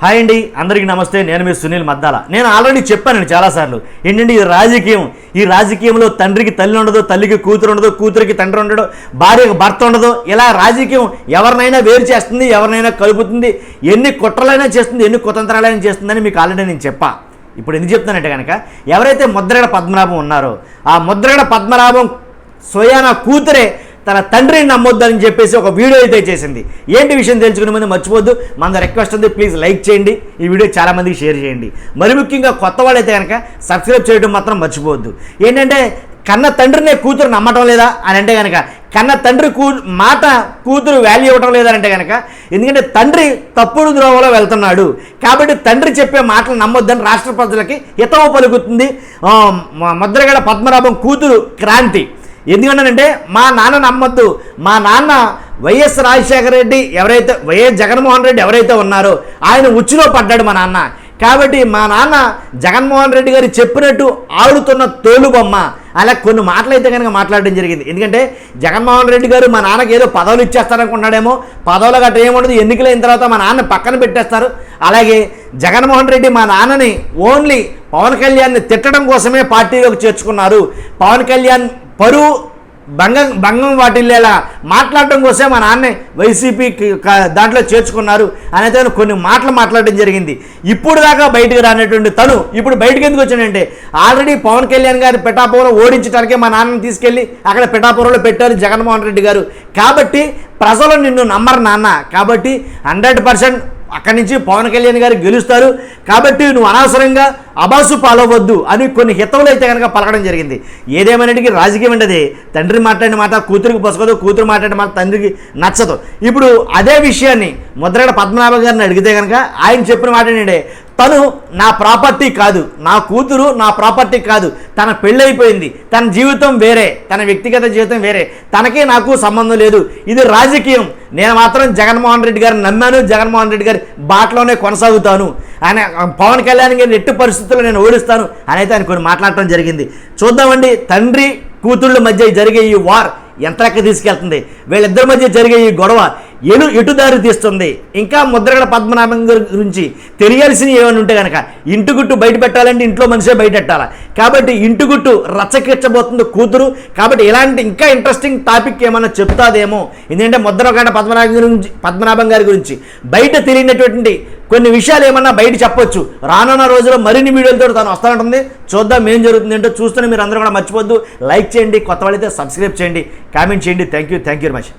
Hi అండి అందరికీ నమస్తే. నేను మీ సునీల్ మద్దాల. నేను ఆల్రెడీ చెప్పానండి చాలాసార్లు. ఏంటంటే ఇది రాజకీయం? ఈ రాజకీయంలో తండ్రికి తల్లి ఉండదు తల్లికి కూతురు ఉండదు కూతురికి తండ్రి ఉండడు భార్యకు భర్త ఉండదు. ఇలా రాజకీయం ఎవరినైనా వేరు చేస్తుంది ఎవరినైనా కలుపుతుంది ఎన్ని కుట్రలైనా చేస్తుంది ఎన్ని కుతంత్రాలైనా చేస్తుందని మీకు ఆల్రెడీ నేను చెప్పా. ఇప్పుడు ఎందుకు చెప్తానంటే కనుక ఎవరైతే ముద్రగడ పద్మనాభం ఉన్నారో ఆ ముద్రగడ పద్మనాభం సోయానా కూతురే తన తండ్రిని నమ్మొద్దని చెప్పేసి ఒక వీడియో అయితే చేసింది. ఏంటి విషయం తెలుసుకునే ముందు మర్చిపోద్దు మన రిక్వెస్ట్ ఉంది ప్లీజ్ లైక్ చేయండి. ఈ వీడియో చాలా మందికి షేర్ చేయండి. మరి ముఖ్యంగా కొత్త వాళ్ళైతే కనుక సబ్స్క్రైబ్ చేయడం మాత్రం మర్చిపోవద్దు. ఏంటంటే కన్న తండ్రినే కూతురు నమ్మటం లేదా అని అంటే కనుక కన్న తండ్రి కూ మాట కూతురు వాల్యూ ఇవ్వటం లేదంటే కనుక ఎందుకంటే తండ్రి తప్పుడు ద్రోవలో వెళ్తున్నాడు. కాబట్టి తండ్రి చెప్పే మాటలు నమ్మొద్దని రాష్ట్ర ప్రజలకి హితవు పలుకుతుంది. ముద్రగడ పద్మనాభం కూతురు క్రాంతి. ఎందుకంటానంటే మా నాన్న నమ్మొద్దు. మా నాన్న వైఎస్ రాజశేఖర రెడ్డి ఎవరైతే వైఎస్ జగన్మోహన్ రెడ్డి ఎవరైతే ఉన్నారో ఆయన ఉచ్చులో పడ్డాడు మా నాన్న. కాబట్టి మా నాన్న జగన్మోహన్ రెడ్డి గారు చెప్పినట్టు ఆడుతున్న తోలుబొమ్మ. అలా కొన్ని మాటలు అయితే కనుక మాట్లాడడం జరిగింది. ఎందుకంటే జగన్మోహన్ రెడ్డి గారు మా నాన్నకి ఏదో పదవులు ఇచ్చేస్తారనుకున్నాడేమో పదవులు గట్రా ఏముండదు ఎన్నికలైన తర్వాత మా నాన్న పక్కన పెట్టేస్తారు. అలాగే జగన్మోహన్ రెడ్డి మా నాన్నని ఓన్లీ పవన్ కళ్యాణ్ని తిట్టడం కోసమే పార్టీలోకి చేర్చుకున్నారు. పవన్ కళ్యాణ్ పరువు భంగం భంగం వాటిల్లేలా మాట్లాడటం కోసమే మా నాన్న వైసీపీ దాంట్లో చేర్చుకున్నారు. అనేది కొన్ని మాటలు మాట్లాడడం జరిగింది. ఇప్పుడు దాకా బయటకు రానటువంటి తను ఇప్పుడు బయటకు ఎందుకు వచ్చాడంటే ఆల్రెడీ పవన్ కళ్యాణ్ గారి పిఠాపురం ఓడించడానికే మా నాన్నని తీసుకెళ్ళి అక్కడ పిఠాపురంలో పెట్టారు జగన్మోహన్ రెడ్డి గారు. కాబట్టి ప్రజలు నిన్ను నమ్మరు నాన్న. కాబట్టి హండ్రెడ్ పర్సెంట్ అక్కడి నుంచి పవన్ కళ్యాణ్ గారు గెలుస్తారు. కాబట్టి నువ్వు అనవసరంగా అబాసు పాలవద్దు అని కొన్ని హితవులు అయితే కనుక పలకడం జరిగింది. ఏదేమైనటికి రాజకీయం ఉండదు. తండ్రి మాట్లాడిన మాట కూతురికి పొసగదు కూతురు మాట్లాడిన మాట తండ్రికి నచ్చదు. ఇప్పుడు అదే విషయాన్ని ముద్రగడ పద్మనాభ గారిని అడిగితే కనుక ఆయన చెప్పిన మాట ఏంటంటే తను నా ప్రాపర్టీ కాదు నా కూతురు నా ప్రాపర్టీ కాదు తన పెళ్ళైపోయింది తన జీవితం వేరే తన వ్యక్తిగత జీవితం వేరే తనకే నాకు సంబంధం లేదు ఇది రాజకీయం. నేను మాత్రం జగన్మోహన్ రెడ్డి గారిని నమ్మాను జగన్మోహన్ రెడ్డి గారి బాటలోనే కొనసాగుతాను. ఆయన పవన్ కళ్యాణ్ గారిని ఎట్టి పరిస్థితుల్లో నేను ఓడిస్తాను అని అయితే ఆయన కొన్ని మాట్లాడటం జరిగింది. చూద్దామండి తండ్రి కూతుళ్ళ మధ్య జరిగే ఈ వార్ ఎంత తీసుకెళ్తుంది? వీళ్ళిద్దరి మధ్య జరిగే ఈ గొడవ ఎను ఎటు దారి తీస్తుంది? ఇంకా ముద్రగడ పద్మనాభం గారి గురించి తెలియాల్సినవి ఏమైనా ఉంటే కనుక ఇంటి గుట్టు బయట పెట్టాలంటే ఇంట్లో మనిషే బయటెట్టాలి కాబట్టి ఇంటి గుట్టు రచ్చకెచ్చబోతుంది కూతురు. కాబట్టి ఇలాంటి ఇంకా ఇంట్రెస్టింగ్ టాపిక్ ఏమైనా చెప్తాదేమో? ఎందుకంటే ముద్రగడ పద్మనాభం గురించి పద్మనాభం గారి గురించి బయట తెలియనటువంటి కొన్ని విషయాలు ఏమన్నా బయట చెప్పొచ్చు. రానున్న రోజుల్లో మరిన్ని వీడియోలతో తను వస్తానంటుంది. చూద్దాం ఏం జరుగుతుంది ఏంటో మీరు అందరూ కూడా మర్చిపోద్దు లైక్ చేయండి కొత్త వాళ్ళైతే సబ్స్క్రైబ్ చేయండి కామెంట్ చేయండి. Thank you thank you very much